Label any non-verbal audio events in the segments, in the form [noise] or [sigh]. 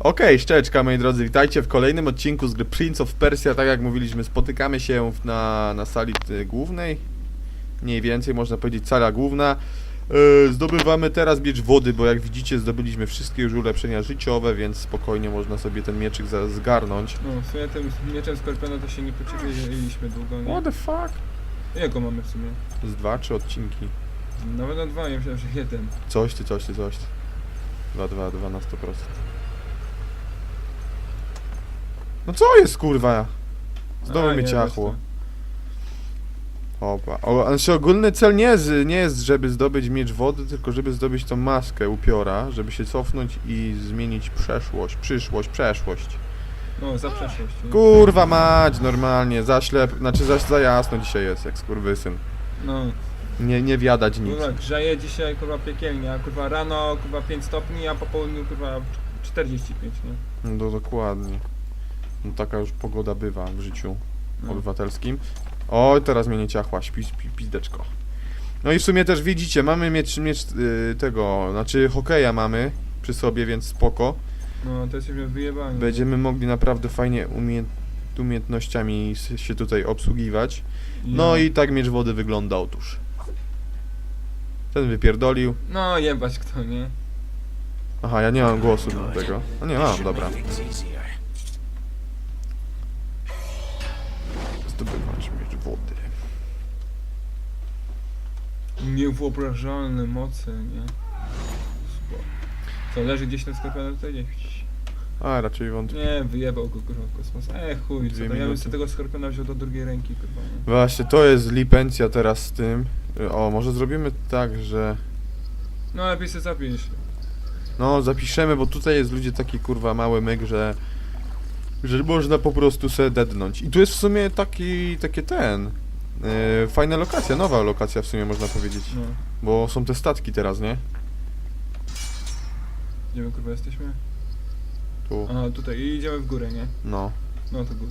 Okej, szczeczka moi drodzy, witajcie w kolejnym odcinku z gry Prince of Persia. Tak jak mówiliśmy, spotykamy się na, na sali y, głównej. Mniej więcej można powiedzieć sala główna. E, zdobywamy teraz miecz wody, bo jak widzicie zdobyliśmy wszystkie już ulepszenia życiowe, więc spokojnie można sobie ten mieczyk zgarnąć. No, w sumie tym mieczem Skorpiona to się nie pocieszyliśmy długo, nie? What the fuck? Jaką mamy w sumie? Z dwa, trzy odcinki. Nawet na dwa, ja myślałem, że jeden. Coś ty, coś ty, coś ty. Dwa, dwa, dwa na 100%. No co jest kurwa? Znowu A, nie, ciachło. Opa. O, znaczy ogólny cel nie jest, nie jest, żeby zdobyć miecz wody, tylko żeby zdobyć tą maskę upiora, żeby się cofnąć i zmienić przeszłość, przyszłość, przeszłość. No, za przeszłość. Kurwa mać, normalnie, za ślep, znaczy za, za jasno dzisiaj jest, jak skurwysyn. No, Nie, nie wiadać nic. kurwa, grzeje dzisiaj, kurwa, piekielnie, a kurwa rano, kurwa, 5 stopni, a po południu, kurwa, 45, nie? No dokładnie. No taka już pogoda bywa w życiu No. obywatelskim. Oj, teraz mnie nie ciachła, śpi, śpi, pizdeczko. No i w sumie też widzicie, mamy mieć, mieć y, tego, znaczy hokeja mamy przy sobie, więc spoko. No, to jesteśmy wyjebani. Będziemy mogli naprawdę fajnie umie, umiejętnościami się tutaj obsługiwać. No Ja. i tak miecz wody wygląda otóż. Ten wypierdolił. No, jebać kto, nie? Aha, ja nie mam głosu do tego. No nie mam, dobra. Zdobywacz miecz wody. Niewyobrażalne moce, nie? Co, leży gdzieś ten Skorpion tutaj gdzieś? A, raczej wątpię. Nie, wyjebał go, kurwa, w kosmos. E, chuj, co Dwie to, ja bym minuty. sobie tego Skorpiona wziął do drugiej ręki, kurwa, nie? Właśnie, to jest lipencja teraz z tym. O, może zrobimy tak, że... No, lepiej sobie zapisz. No, zapiszemy, bo tutaj jest ludzie taki kurwa mały myk, że... Że można po prostu se dednąć. I tu jest w sumie taki, takie ten... Yy, fajna lokacja, nowa lokacja w sumie można powiedzieć. No, Bo są te statki teraz, nie? gdzie my, kurwa, jesteśmy? Tu. A, tutaj, i idziemy w górę, nie? No. No, to good.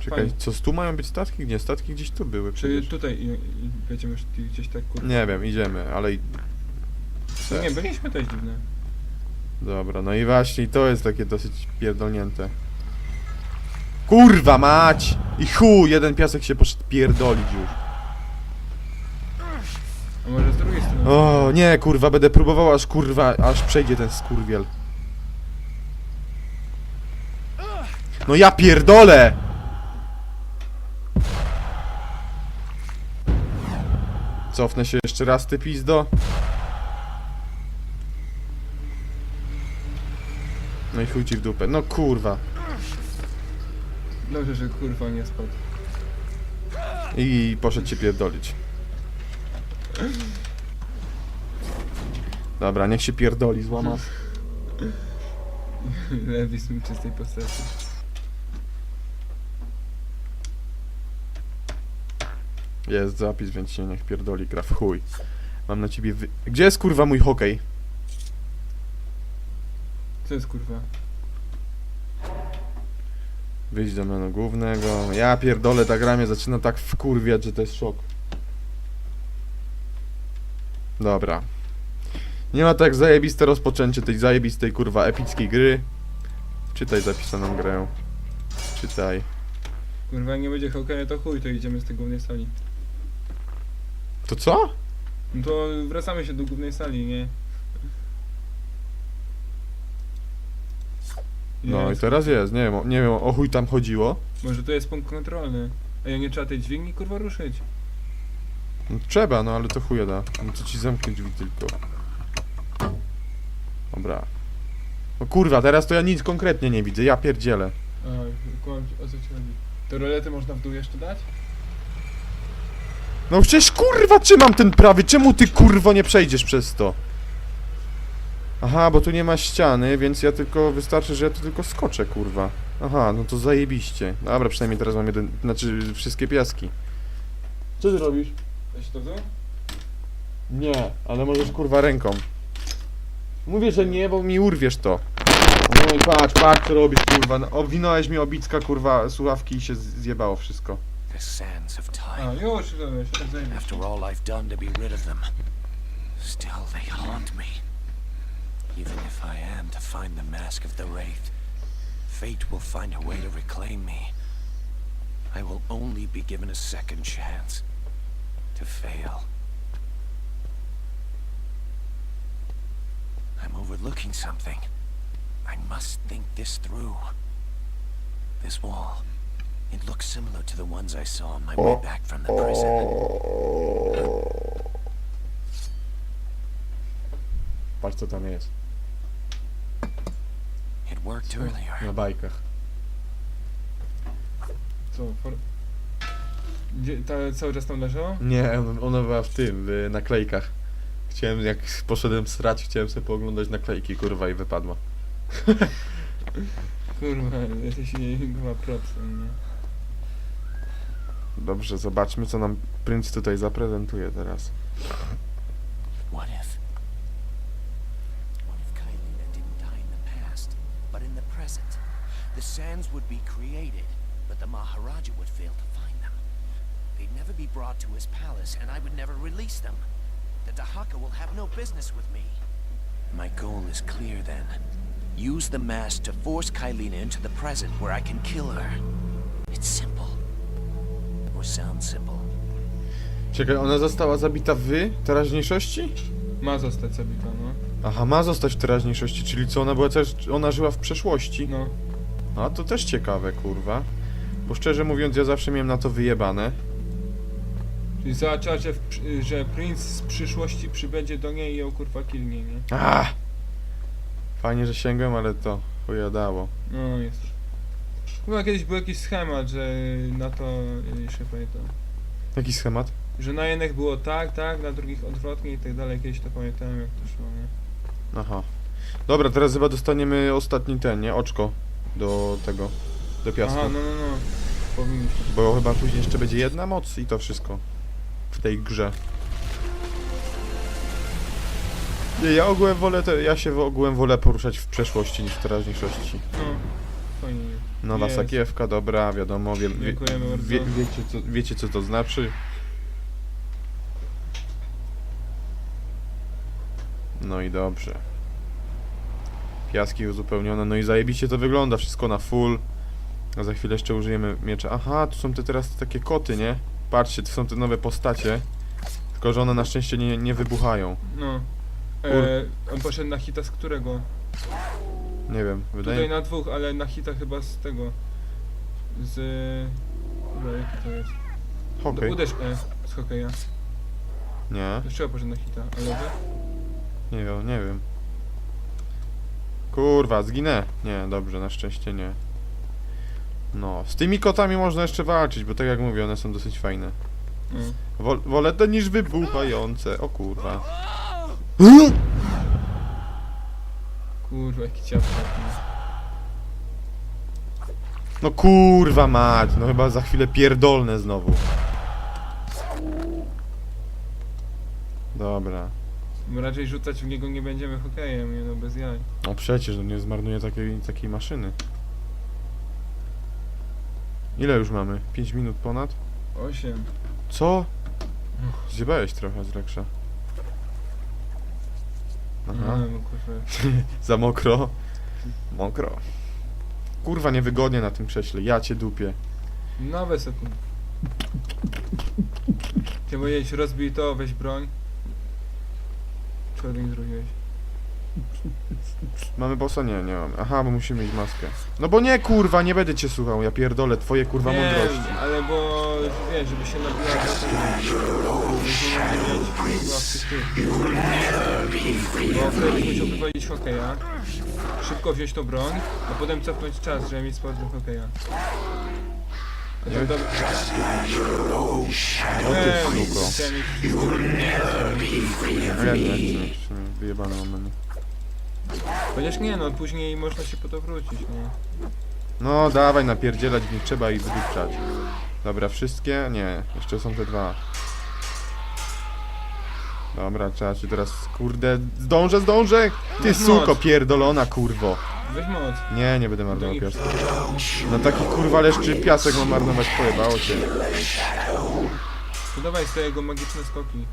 Czekaj, Fajnie. co, tu mają być statki? Nie, statki gdzieś tu były Czy przecież. tutaj i, i będziemy szli gdzieś tak, kurwa? Nie wiem, idziemy, ale... i- No nie, byliśmy też dziwne. Dobra, no i właśnie to jest takie dosyć pierdolnięte. Kurwa mać! I chuj, jeden piasek się poszedł pierdolić już. A może z drugiej strony? O, nie, kurwa, będę próbował aż kurwa, aż przejdzie ten skurwiel. No ja pierdolę! Cofnę się jeszcze raz, ty pizdo. No i chuj ci w dupę. No kurwa. Dobrze, że kurwa nie spadł. I poszedł cię pierdolić. Dobra, niech się pierdoli, złama. Lewi z czystej postaci. Jest zapis, więc się niech pierdoli, gra w chuj. Mam na ciebie wy... Gdzie jest kurwa mój hokej? Co jest kurwa? Wyjdź do menu głównego. Ja pierdolę, ta gra mnie zaczyna tak wkurwiać, że to jest szok. Dobra. Nie ma tak zajebiste rozpoczęcie tej zajebistej kurwa epickiej gry. Czytaj zapisaną grę. Czytaj. Kurwa, jak nie będzie hokeja, to chuj, to idziemy z tej głównej sali. To co? No to wracamy się do głównej sali, nie? No i teraz jest, nie wiem, nie wiem o chuj tam chodziło. Może to jest punkt kontrolny. A ja nie trzeba tej dźwigni kurwa ruszyć. No, trzeba, no ale to chuje da. No to ci zamknę drzwi tylko. Dobra. No kurwa, teraz to ja nic konkretnie nie widzę, ja pierdzielę. A, kłam, o co ci chodzi? Te rolety można w dół jeszcze dać? No przecież kurwa trzymam ten prawy, czemu ty kurwo nie przejdziesz przez to? Aha, bo tu nie ma ściany, więc ja tylko, wystarczy, że ja tu tylko skoczę, kurwa. Aha, no to zajebiście. Dobra, przynajmniej teraz mam jeden, znaczy wszystkie piaski. Co ty robisz? Da się to? Nie, ale możesz kurwa ręką. Mówię, że nie, bo mi urwiesz to. No i patrz, patrz co robisz kurwa. No, Owinąłeś mi obicka kurwa słuchawki i się z- zjebało wszystko. The sands of A, time. już, dobra, się. After all I've done to be rid of them, still they haunt me. Even if I am to find the mask of the Wraith, fate will find a way to reclaim me. I will only be given a second chance to fail. I'm overlooking something. I must think this through. This wall. It looks similar to the ones I saw on my way oh. back from the prison. Oh. Patrz co tam jest. It worked earlier. Na bajkach. Co, for... Gdzie, ta cały czas tam leżało? Nie, ona- ona była w tym, w naklejkach. Chciałem, jak poszedłem srać, chciałem sobie pooglądać naklejki, kurwa, i wypadła. [laughs] Kurwa, jesteś jej chyba propsem, nie? Dobrze, zobaczmy, co nam Prince tutaj zaprezentuje teraz. What if present? The sands would be created, but the Maharaja would fail to find them. They'd never be brought to his palace, and I would never release them. The Dahaka will have no business with me. My goal is clear then. Use the mask to force Kylina into the present where I can kill her. It's simple. Or sounds simple. Czekaj, ona została zabita w teraźniejszości? Ma zostać zabita, no. Aha, ma zostać w teraźniejszości, czyli co, ona była też, ona żyła w przeszłości? No. A, to też ciekawe, kurwa. Bo szczerze mówiąc, ja zawsze miałem na to wyjebane. Czyli zobaczyła, że, w, przy- że Prince z przyszłości przybędzie do niej i ją kurwa kilnie, nie? Ah! Fajnie, że sięgłem, ale to chuja dało. No, jest. Chyba kiedyś był jakiś schemat, że na to, y, jeszcze pamiętam. Jaki schemat? Że na jednych było tak, tak, na drugich odwrotnie i tak dalej. Kiedyś to pamiętałem jak to szło, nie? Aha. Dobra, teraz chyba dostaniemy ostatni ten, nie? Oczko do tego, do piasku. Aha, no, no, no. Powinniśmy. Bo chyba później jeszcze będzie jedna moc i to wszystko. W tej grze. Nie, ja ogółem wolę te, ja się ogółem wolę poruszać w przeszłości niż w teraźniejszości. No, fajnie. Nowa Jest. sakiewka, dobra, wiadomo, wie, wie, Dziękujemy bardzo. wie, wiecie, co, wiecie co to znaczy. No i dobrze. Piaski uzupełnione, no i zajebiście to wygląda, wszystko na full. A za chwilę jeszcze użyjemy miecza. Aha, tu są te teraz te takie koty, nie? Patrzcie, to są te nowe postacie. Tylko, że one na szczęście nie, nie wybuchają. No. E, on poszedł na hita z którego? Nie wiem, wydaje Tutaj na dwóch, ale na hita chyba z tego. Z... Dobra, jaki to jest? Hokej. No, uderz E z hokeja. Nie, czego poszedł na hita? A lewy? Nie wiem, nie wiem. Kurwa, zginę. Nie, dobrze, na szczęście nie. No, z tymi kotami można jeszcze walczyć, bo tak jak mówię, one są dosyć fajne. No. Wol, wolę to niż wybuchające. O kurwa. Kurwa, jaki ciapka. No kurwa mać, no chyba za chwilę pierdolne znowu. Dobra. My raczej rzucać w niego nie będziemy hokejem, nie no, bez jaj. No przecież, no nie zmarnuję takiej, takiej maszyny. Ile już mamy? 5 minut ponad? Osiem. Co? Zjebałeś trochę z Reksza. Aha. No, no kurwa. [laughs] Za mokro. Mokro. Kurwa, niewygodnie na tym krześle. Ja cię dupię. Nowe sekundy. Chciałem powiedzieć, rozbij to, weź broń. Ty nie zrobiłeś? Mamy bossa? Nie, nie mamy. Aha, bo musimy mieć maskę. No bo nie, kurwa, nie będę cię słuchał. Ja pierdolę twoje kurwa nie, mądrości. ale bo, wiesz, żeby się nabiła tych tych. Bo wtedy musiał wychodzić hokeja, szybko wziąć tą broń, a potem cofnąć czas, żeby mieć do hokeja. Nie? nie chcę. w sumie Wyjebane mam menu. Chociaż nie no, później można się po to wrócić, nie? No, dawaj napierdzielać nich trzeba i wydupczać. Dobra, wszystkie? Nie, jeszcze są te dwa. Dobra, trzeba się teraz, kurde, zdążę, zdążę! Ty Masz suko moc. pierdolona, kurwo. Weź moc. Nie, nie będę marnował piasku. Na taki kurwa leszczy piasek mam marnować, pojebało cię. To sobie jego magiczne skoki.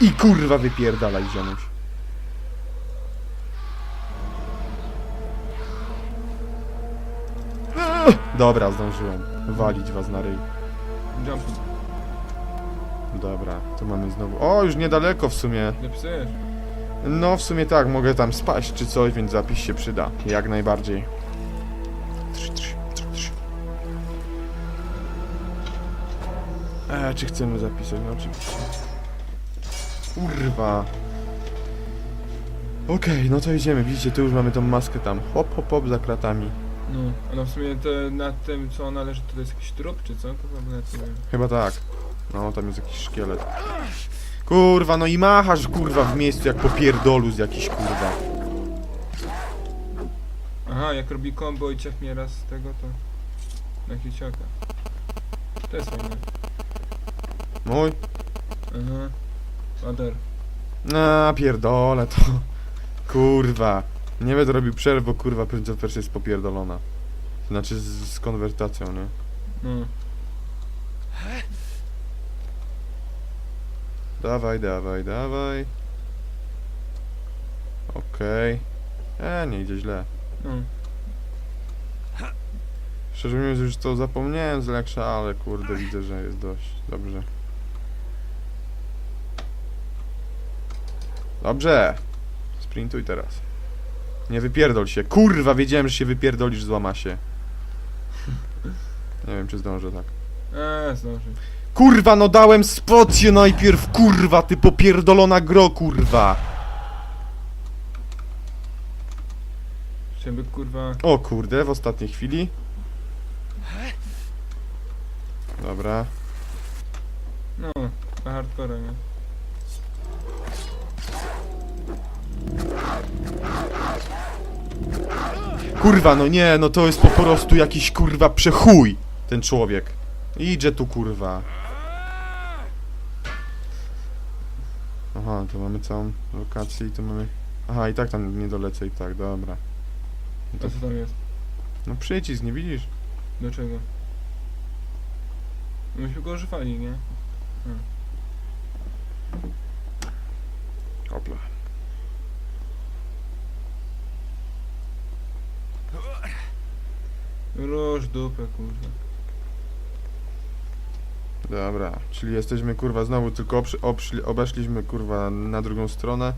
I kurwa wypierdalaj ziomuś. Dobra, zdążyłem. Walić was na ryj. Dobra, to mamy znowu... O, już niedaleko w sumie. No, w sumie tak, mogę tam spaść czy coś, więc zapis się przyda. Jak najbardziej. E, czy chcemy zapisać? No oczywiście. Kurwa. Okej, no to idziemy. Widzicie, tu już mamy tą maskę tam. Hop, hop, hop, za kratami. No, a no w sumie to nad tym co ona leży to jest jakiś trup czy co? To. Chyba tak. No, tam jest jakiś szkielet. Kurwa, no i machasz, kurwa, w miejscu jak popierdolu z jakiś, kurwa. Aha, jak robi combo i ciach mnie raz z tego to... Na kiciaka. To jest fajne. Mój. Aha. Other. A, pierdolę to. Kurwa. Nie będę robił przerw, bo kurwa Prince of Persia jest popierdolona. Znaczy z, z konwertacją, nie? No. Dawaj, dawaj, dawaj. Okej. E, nie idzie źle. No. Szczerze mówiąc już to zapomniałem z Leksza, ale kurde widzę, że jest dość dobrze. Dobrze. Sprintuj teraz. Nie wypierdol się. Kurwa, wiedziałem, że się wypierdolisz, złama się. Nie wiem, czy zdążę tak. Eee, zdąży. Kurwa, no dałem spocję najpierw, kurwa, ty popierdolona gro, kurwa. Żeby kurwa... O kurde, w ostatniej chwili. Dobra. No, na hardcore, nie? Kurwa, no nie, no to jest po prostu jakiś kurwa przechuj, ten człowiek. Idzie tu kurwa. Aha, to mamy całą lokację i tu mamy... Aha, i tak tam nie dolecę i tak, dobra. A co tam jest? No przycisk, nie widzisz? Do czego? Myśmy go używali, nie? Opla. Róż dupę, kurwa. Dobra, czyli jesteśmy kurwa znowu tylko obszli, obeszliśmy kurwa na drugą stronę.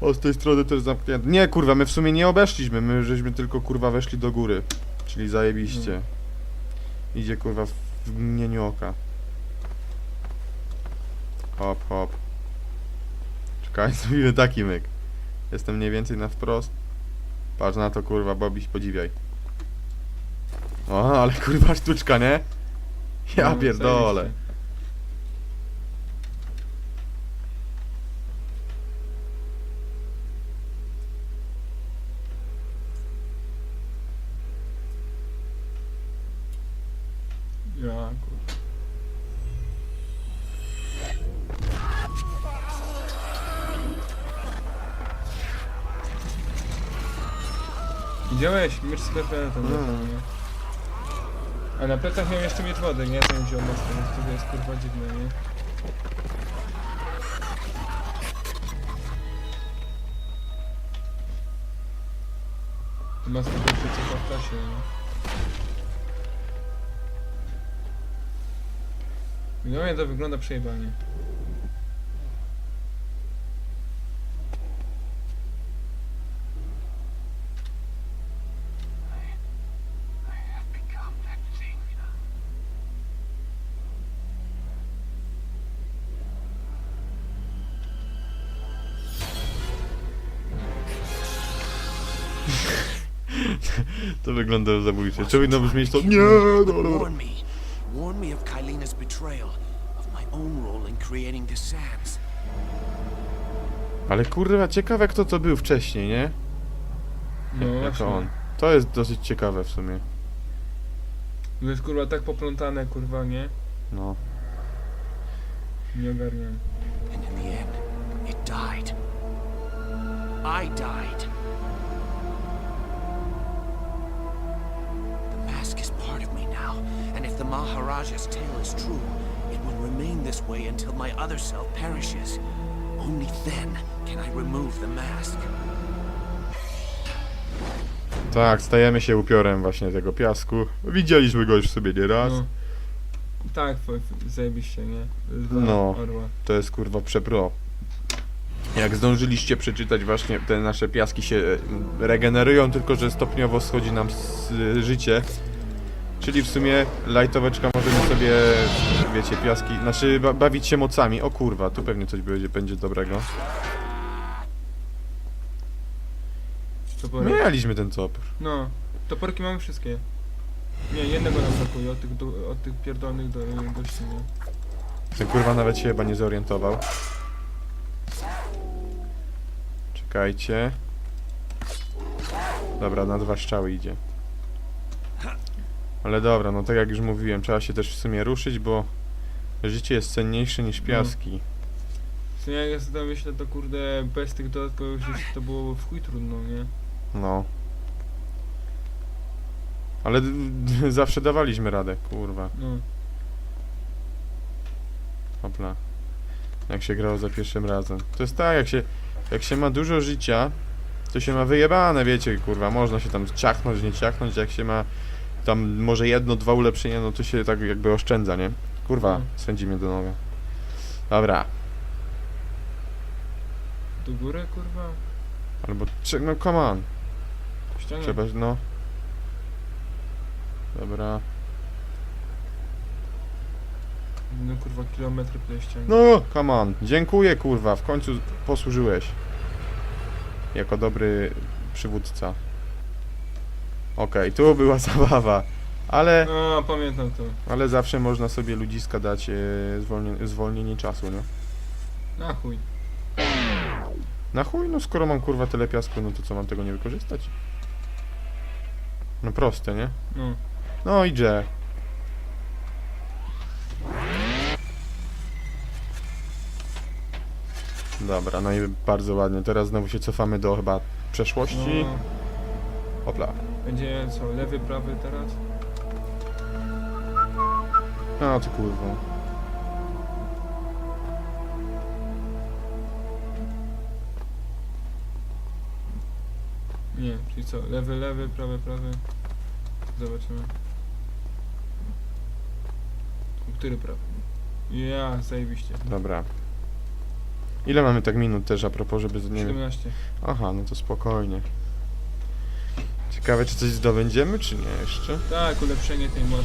O, z tej strony też zamknięte. Nie kurwa, my w sumie nie obeszliśmy, my żeśmy tylko kurwa weszli do góry. Czyli zajebiście. Idzie kurwa w w mgnieniu oka. Hop, hop. Czekaj, [laughs] zrobimy taki myk. Jestem mniej więcej na wprost. Patrz na to kurwa, Bobiś, podziwiaj. O, ale kurwa sztuczka, nie? Ja No, pierdolę. zajebiście. Ja, kurwa. Widziałeś? Miecz z perfetem. Mm. nie? A na plecach miał jeszcze miecz wody, nie? To wziął mocno, więc to jest kurwa dziwne, nie? Maska to się cofa w czasie, nie? No mnie to wygląda przejebanie. To wygląda zabójcze. Czy powinno brzmieć to? Nie, dobra. Warn me. Warn me of Kylina's betrayal, of my own role in creating the sands. Ale kurwa, ciekawe kto to był wcześniej, nie? No Jak właśnie. to on. To jest dosyć ciekawe w sumie. To jest kurwa tak poplątane, kurwa, nie? No. Nie ogarniam. And in the end, it died. I died. Maharaja's tale is true, it will remain this way until my other self perishes. Only then can I remove the mask. Tak, stajemy się upiorem właśnie tego piasku. Widzieliśmy go już sobie nieraz. No. Tak, f- f- zajebiście, nie? No. Orła. To jest kurwa przepro. Jak zdążyliście przeczytać właśnie te nasze piaski się e, regenerują, tylko że stopniowo schodzi nam z, e, życie. Czyli w sumie lajtoweczka możemy sobie, wiecie, piaski, znaczy ba bawić się mocami. O kurwa, tu pewnie coś będzie, będzie dobrego. Toporek. Mieliśmy ten copr. No. Toporki mamy wszystkie. Nie, jednego nam brakuje, od tych, du- od tych pierdolnych do, gości, nie? Ten kurwa nawet się chyba nie zorientował. Czekajcie. Dobra, na dwa strzały idzie. Ale dobra, no tak jak już mówiłem, trzeba się też w sumie ruszyć, bo życie jest cenniejsze niż piaski. W sumie jak ja sobie myślę, to kurde, bez tych dodatkowych rzeczy to było w chuj trudno, nie? No. Ale d- d- [laughs] zawsze dawaliśmy radę, kurwa. No. Hopla. Jak się grało za pierwszym razem. To jest tak, jak się, jak się ma dużo życia, to się ma wyjebane, wiecie, kurwa, można się tam ciachnąć, nie ciachnąć, jak się ma tam może jedno, dwa ulepszenia, no to się tak jakby oszczędza, nie? Kurwa, swędzi mnie do noga. Dobra, Do góry, kurwa? albo, no come on, trzeba, no. Dobra, No kurwa, kilometry ściągnę. no, come on, dziękuję, kurwa, w końcu posłużyłeś. Jako dobry przywódca. Okej, tu była [laughs] zabawa, ale... No, pamiętam to. Ale zawsze można sobie ludziska dać e, zwolnienie, zwolnienie czasu, nie? Na chuj. Na chuj, no skoro mam kurwa tyle piasku, no to co mam tego nie wykorzystać? No proste, nie? No. No idzie. Dobra, no i bardzo ładnie. Teraz znowu się cofamy do chyba przeszłości. no. Hopla. Będzie co, lewy, prawy teraz? No ty kurwa. Nie, czyli co, lewy, lewy, prawy, prawy. Zobaczymy. Który prawy? Ja, zajebiście. Dobra. Ile mamy tak minut też a propos, żeby... Nie wiem. 17. Aha, no to spokojnie. Ciekawe, czy coś zdobędziemy, czy nie jeszcze? Tak, ulepszenie tej mocy.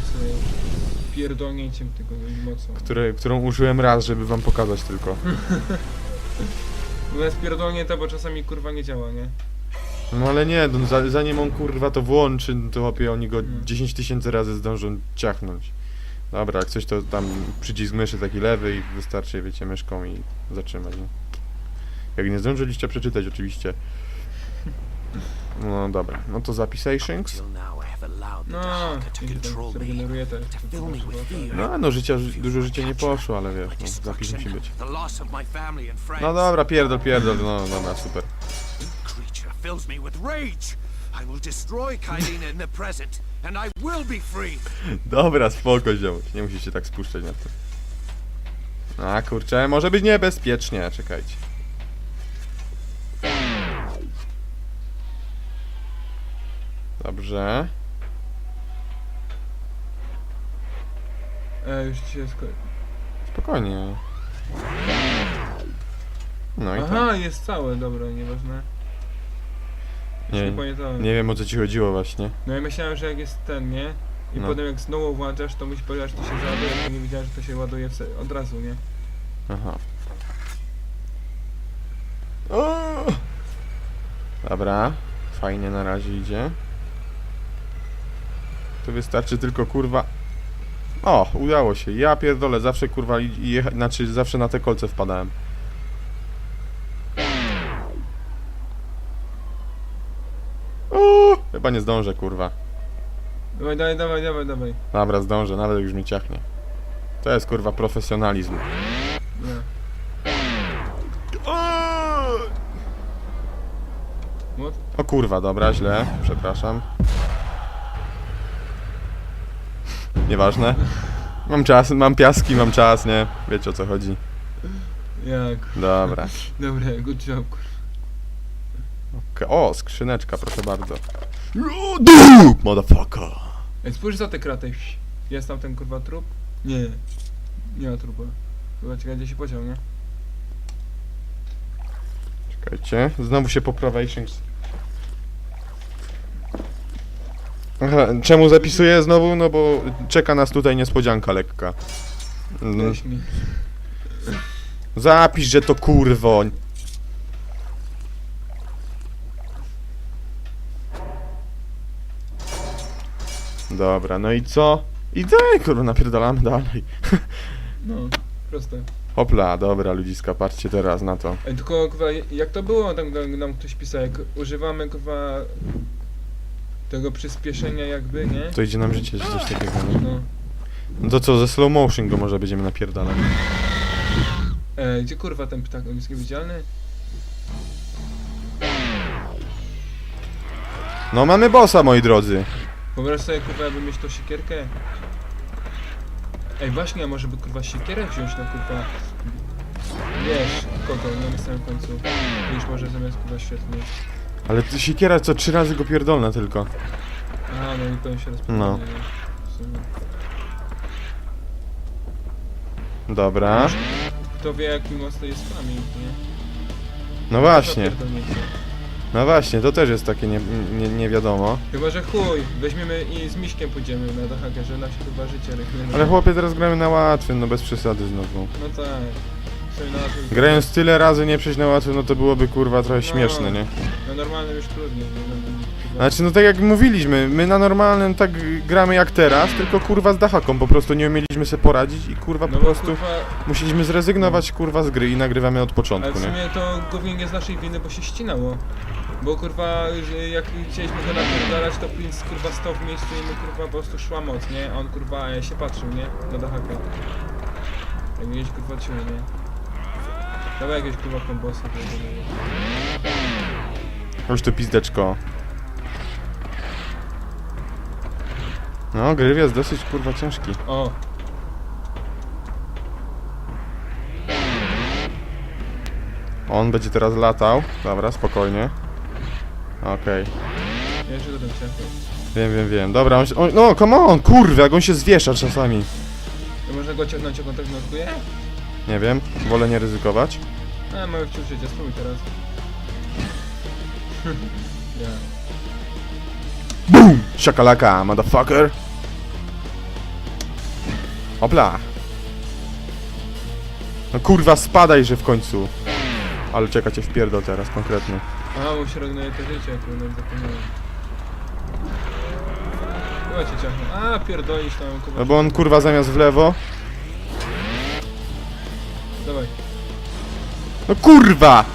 Pierdolnięciem tego mocą. Które, którą użyłem raz, żeby wam pokazać tylko. [laughs] Bo jest pierdolnięta, bo czasami kurwa nie działa, nie? No ale nie, no, za- zanim on kurwa to włączy, no to chłopie oni go Mm. 10 tysięcy razy zdążą ciachnąć. Dobra, jak coś to tam przycisk myszy taki lewy i wystarczy, wiecie, myszką i zatrzymać, nie? Jak nie zdążyliście przeczytać oczywiście. [laughs] No dobra, no to zapisations. No, Dahaka to jeśli tam control me. zregeneruje te... To fill me with fear. No, no życia, dużo życia nie poszło, ale wiesz, no, zapis musi być. No dobra, pierdol, pierdol, no dobra, super. [laughs] Dobra, spoko, ziomuś. Nie musisz się tak spuszczać na to. A kurczę, może być niebezpiecznie, czekajcie. Dobrze. E, już ci się sko... Spokojnie. No i Aha, jest całe, dobra, nieważne. tak. Nie, Nie, pamiętałem. nie wiem o co ci chodziło właśnie. No ja myślałem, że jak jest ten, nie? I No. potem jak znowu włączasz, to musi powiedzieć, że to się załaduje, to nie wiedziałem, że to się ładuje w se- od razu, nie? Aha. O! Dobra. Fajnie na razie idzie. To wystarczy tylko kurwa. O, udało się. Ja pierdolę, zawsze kurwa i- jecha... znaczy zawsze na te kolce wpadałem. O, chyba nie zdążę, kurwa. Dawaj, dawaj, dawaj, dawaj, dawaj. Dobra, zdążę, nawet już mi ciachnie. To jest kurwa profesjonalizm. What? O kurwa, dobra, źle, przepraszam. Nieważne. Mam czas, mam piaski, mam czas, nie? Wiecie o co chodzi. Jak? Dobra. Dobra, good job. Okej, O, skrzyneczka, proszę bardzo. Dup, motherfucker. Ej, spójrz za tę kratę. Jest tam ten kurwa trup? Nie. Nie ma trupa. Chyba ciekawe gdzie się podział, nie? Czekajcie, znowu się poprawiations. Aha, czemu zapisuję znowu? No bo czeka nas tutaj niespodzianka lekka. No, Weź mi. zapisz, że to kurwo. Dobra, no i co? I dalej, kurwa, napierdalamy dalej. [laughs] No, proste. Hopla, dobra, ludziska, patrzcie teraz na to. Ej, tylko kurwa, jak to było, tam nam, nam ktoś pisał, jak używamy kurwa tego przyspieszenia jakby, nie? To idzie nam życie, coś takiego? No. No to co, ze slow motion go może będziemy napierdalać. Ej, gdzie kurwa ten ptak, on jest niewidzialny? No mamy bossa, moi drodzy. Wyobraź sobie kurwa, jakby mieć tą siekierkę. Ej, właśnie, a może by kurwa siekierę wziąć na kurwa... Wiesz, kogo, na samym końcu. Już może zamiast kurwa świetnie. Ale ty siekiera co trzy razy go pierdolna tylko. A, no i powiem się rozpoznać. No. Dobra. Kto wie jaki mocno jest flaming, nie? No właśnie, Zapierdolnięcie. no właśnie, to też jest takie nie, nie, nie wiadomo. Chyba, że chuj, weźmiemy i z Miśkiem pójdziemy na Dachaka, że nam się chyba życie reklamuje. Ale chłopie, teraz gramy na łatwym, no bez przesady znowu. No tak. Grając tyle razy nie przejść na łatwym, no to byłoby kurwa trochę śmieszne, nie? Na normalnym już trudniej. nie? No, no, Znaczy, no tak jak mówiliśmy, my na normalnym tak gramy jak teraz, tylko kurwa z dachaką, po prostu nie umieliśmy sobie poradzić i kurwa no po bo prostu kurwa, musieliśmy zrezygnować kurwa z gry i nagrywamy od ale początku, w nie? sumie to głównie nie z naszej winy, bo się ścinało. Bo kurwa, że jak chcieliśmy go napierdalać, to Prince kurwa stał w miejscu i mu kurwa po prostu szła moc, nie? A on kurwa e, się patrzył, nie? Na Dachaka. Jak gdzieś kurwa ciuł, nie? Dawaj jakieś kurwa kombosy. Chodź tu pizdeczko. No, gry jest dosyć kurwa ciężki. O! On będzie teraz latał. Dobra, spokojnie. Okej. Ja jeszcze do ciepło. Wiem, wiem, wiem. Dobra, on się, on, no, come on, kurwa, jak on się zwiesza czasami. To można go ciągnąć, jak on tak nurkuje? Nie wiem, wolę nie ryzykować. A, mamy wciąż życie, spróbuj teraz. [laughs] ja. BOOM! Shakalaka, motherfucker! Hopla! No kurwa, spadajże w końcu. Ale czeka cię wpierdol teraz, konkretnie. A, regnuje to życie, jak nawet zapomniałem. Chyba cię ciągnę. A, pierdolisz tam, kurwa. No bo on kurwa zamiast w lewo... Dawaj. No kurwa!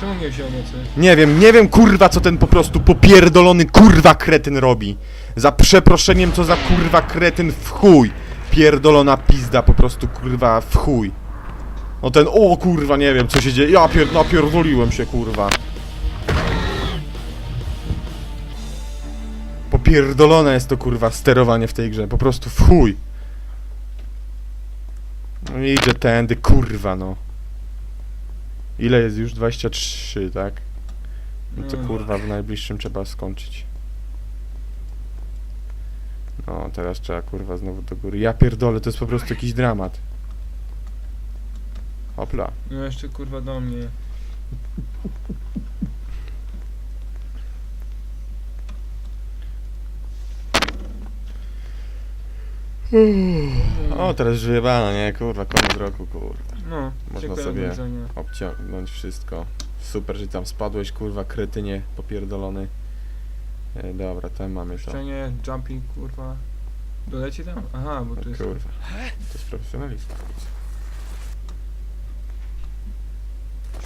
Czemu nie wziął mocy? Nie wiem, nie wiem kurwa co ten po prostu popierdolony kurwa kretyn robi. Za przeproszeniem co za kurwa kretyn w chuj. Pierdolona pizda po prostu kurwa w chuj. No ten, o kurwa nie wiem co się dzieje, ja pier, napierdoliłem się kurwa. Popierdolone jest to kurwa sterowanie w tej grze, po prostu w chuj. No idzie tędy kurwa no. Ile jest już? 23, tak? No to No. kurwa w najbliższym trzeba skończyć. No, teraz trzeba kurwa znowu do góry. Ja pierdolę, to jest po prostu jakiś dramat. Hopla. No jeszcze kurwa do mnie. O, teraz już wyjebano, nie? Kurwa, koniec roku, kurwa. No, Można dziękuję sobie- za. Obciągnąć wszystko. Super, że tam spadłeś, kurwa, kretynie popierdolony. E, dobra, tam mamy to. Szczenie, jumping, kurwa. Doleci tam? Aha, bo O, tu jest... kurwa. To jest profesjonalista.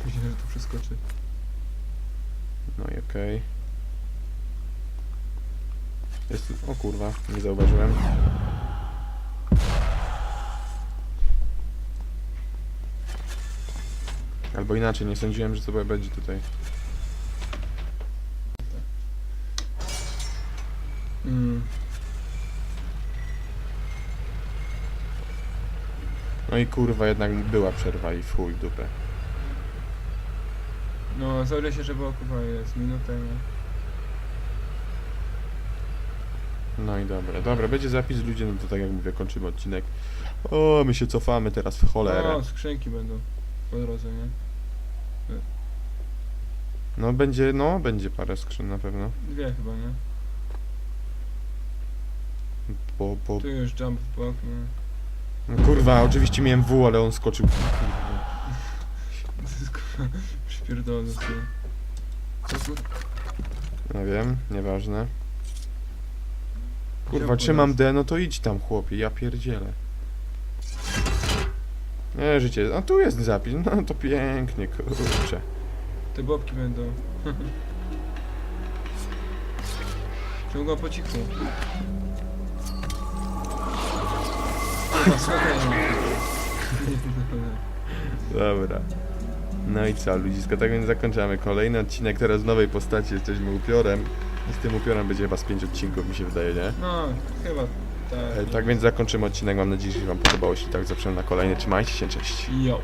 Myślę, że to przeskoczy. No i okej. Jest... O kurwa, nie zauważyłem. Albo inaczej, nie sądziłem, że to będzie tutaj. Mm. No i kurwa, jednak była przerwa i w chuj w dupę. No, zaurę się, że było kurwa jest minutę, nie? No i dobra, dobra, będzie zapis ludzie, no to tak jak mówię, kończymy odcinek. O, my się cofamy teraz w cholerę. O, skrzynki będą po drodze, nie? No będzie, no będzie parę skrzyn na pewno. Dwie chyba, nie? Po, po... Tu już jump w bok, nie? No, kurwa, oczywiście miałem W, ale on skoczył. To [laughs] jest kurwa przypierdolone tyłu. Co tu? No wiem, nieważne. Kurwa, Chciał trzymam D, no to idź tam chłopie, ja pierdzielę. Nie, życie, a tu jest zapis, no to pięknie, kurczę. Te bobki będą. Ciągła po cichu. Kurwa, skakaj Dobra. No i co, ludziska, tak więc zakończamy kolejny odcinek, teraz w nowej postaci jesteśmy upiorem. I z tym upiorem będzie chyba z pięć odcinków, mi się wydaje, nie? No, chyba tak. Tak więc zakończymy odcinek, mam nadzieję, że wam podobało się, tak zapraszam na kolejny, trzymajcie się, cześć. Jo.